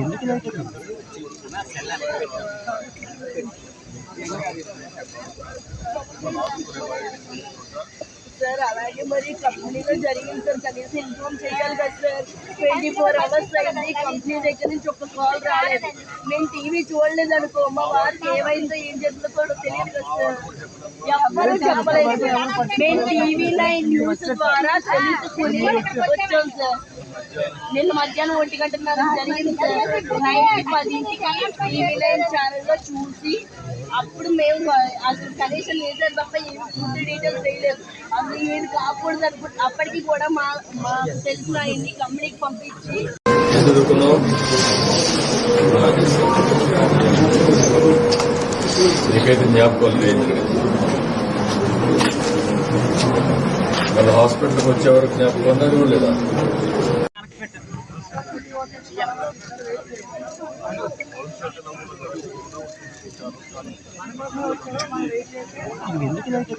ఎందుకు సార్ అలాగే మరి కంపెనీలో జరిగింది సార్ కనీసం ఇన్ఫార్మ్ చేయాలి కదా సార్ ట్వంటీ ఫోర్ అవర్స్ అయింది కంపెనీ దగ్గర నుంచి ఒక కాల్ రాలేదు మేము టీవీ చూడలేదు అనుకో మా వారికి ఏమైందో ఏం జరిగిందో కూడా తెలియదు కదా సార్ ఎవ్వరూ చెప్పలేదు సార్ మేము టీవీ నైన్ న్యూస్ ద్వారా తెలుసుకుని వచ్చాం సార్ నిన్న మధ్యాహ్నం ఒంటి గంటన్నర జరిగింది సార్ నైట్ పదింటికి టీవీ నైన్ ఛానల్లో చూసి అప్పుడు మేము అసలు కనీసం వేసారు తప్ప ఏమి ఫుడ్ డీటెయిల్స్ వేయలేదు అసలు ఏది కాకూడదు అనుకుంటే అప్పటికి కూడా మా మా తెలిసిన ఆయన్ని కంపెనీకి పంపించి. ఏం నీకైతే జ్ఞాపకాలు లేదు వాళ్ళ హాస్పిటల్కి వచ్చే వరకు జ్ఞాపకం ఉందా లేదా ఎందుకు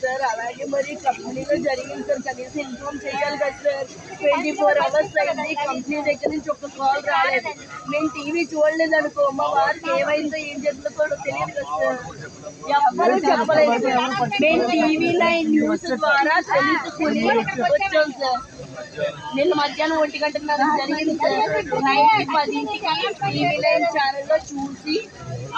సార్ అలాగే మరి కంపెనీలో జరిగింది సార్ కనీసం ఇన్ఫార్మ్ చేయాలి కదా సార్ ట్వంటీ ఫోర్ అవర్స్ అయింది కంపెనీ దగ్గర నుంచి ఒక కాల్ రాలేదు మేము టీవీ చూడలేదు అనుకో మా వారికి ఏమైందో ఏం జరిగిందో కూడా తెలియదు కదా సార్ ఎవ్వరూ చెప్పలేదు సార్ మేము టీవీ నైన్ న్యూస్ ద్వారా తెలుసుకుని వచ్చాం సార్ నిన్న మధ్యాహ్నం ఒంటి గంటన్నర జరిగింది సార్. పదింటికి టీవీ నైన్ ఛానల్లో చూసి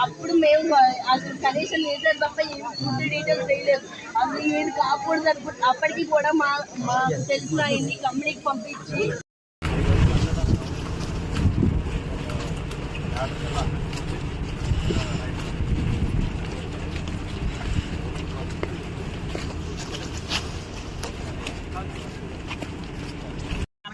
అప్పుడు మేము అసలు కనీసం వేసారు తప్ప ఫుడ్ డీటెయిల్స్ వేయలేదు. అసలు ఏది కాకూడదు అనుకుంటే అప్పటికి కూడా మా మా తెలిసిన ఆయన్ని కంపెనీకి పంపించి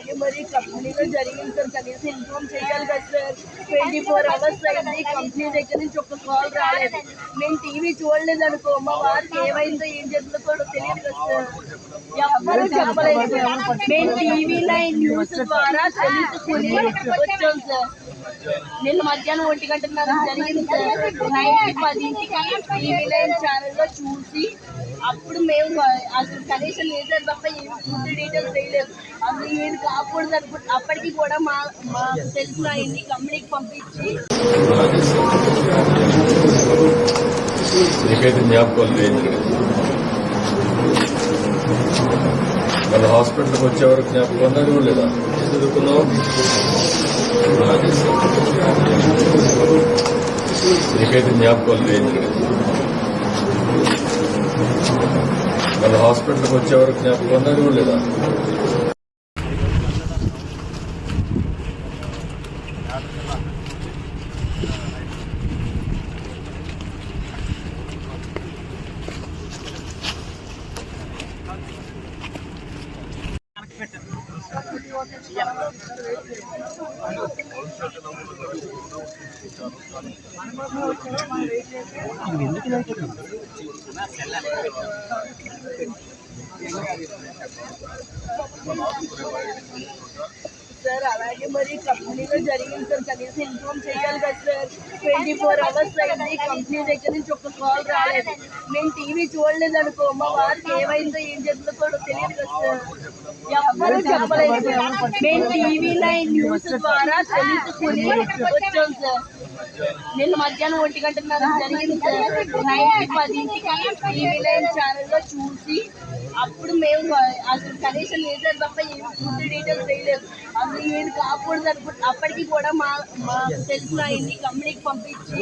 అలాగే మరి కంపెనీలో జరిగింది సార్ కనీసం ఇన్ఫార్మ్ చేయాలి కదా సార్ ట్వంటీ ఫోర్ అవర్స్ అయింది కంపెనీ దగ్గర నుంచి ఒక కాల్ రాలేదు మేము టీవీ చూడలేదు అనుకో మా వారికి ఏమైందో ఏం జరిగిందో కూడా తెలియదు కదా సార్ ఎవ్వరూ చెప్పలేదు సార్ మేము టీవీ నైన్ న్యూస్ ద్వారా తెలుసుకుని వచ్చాం సార్ నిన్న మధ్యాహ్నం ఒంటి గంటన్నర జరిగింది సార్ నైట్ పదింటికి టీవీ నైన్ ఛానల్లో చూసి అప్పుడు మేము అసలు కనీసం వేసారు తప్ప ఏమి ఫుడ్ డీటెయిల్స్ వేయలేదు. అసలు ఏది కాకూడదు అనుకుంటే అప్పటికి కూడా మా మా తెలిసిన ఆయన్ని కంపెనీకి పంపించి నీకైతే వాళ్ళ హాస్పిటల్కి వచ్చే వరకు జ్ఞాపకం ఉందా నువ్వు లేదా ఏం చదువుకున్నావు నీకైతే జ్ఞాపకాలు లేదు వాళ్ళ హాస్పిటల్కి వచ్చే వరకు జ్ఞాపకం అన్నది కూడా లేదా ఎందుకు సార్ అలాగే మరి కంపెనీలో జరిగింది సార్ కనీసం ఇన్ఫార్మ్ చేయాలి కదా సార్ ట్వంటీ ఫోర్ అవర్స్ అయింది కంపెనీ దగ్గర నుంచి ఒక కాల్ రాలేదు మేము టీవీ చూడలేదు అనుకో మా వారికి ఏమైందో ఏం జరిగిందో కూడా తెలియదు కదా సార్ ఎవ్వరూ చెప్పలేదు సార్ మేము టీవీ నైన్ న్యూస్ ద్వారా తెలుసుకుని వచ్చాం సార్ నిన్న మధ్యాహ్నం ఒంటి గంటన్నర జరిగింది సార్ నైట్ పదింటికి టీవీ నైన్ ఛానల్లో చూసి అప్పుడు మేము అసలు కనీసం వేసారు తప్ప ఏమి ఫుడ్ డీటెయిల్స్ వేయలేదు. అసలు ఏది కాకూడదు అనుకుంటే అప్పటికి కూడా మా మా తెలిసిన ఆయన్ని కంపెనీకి పంపించి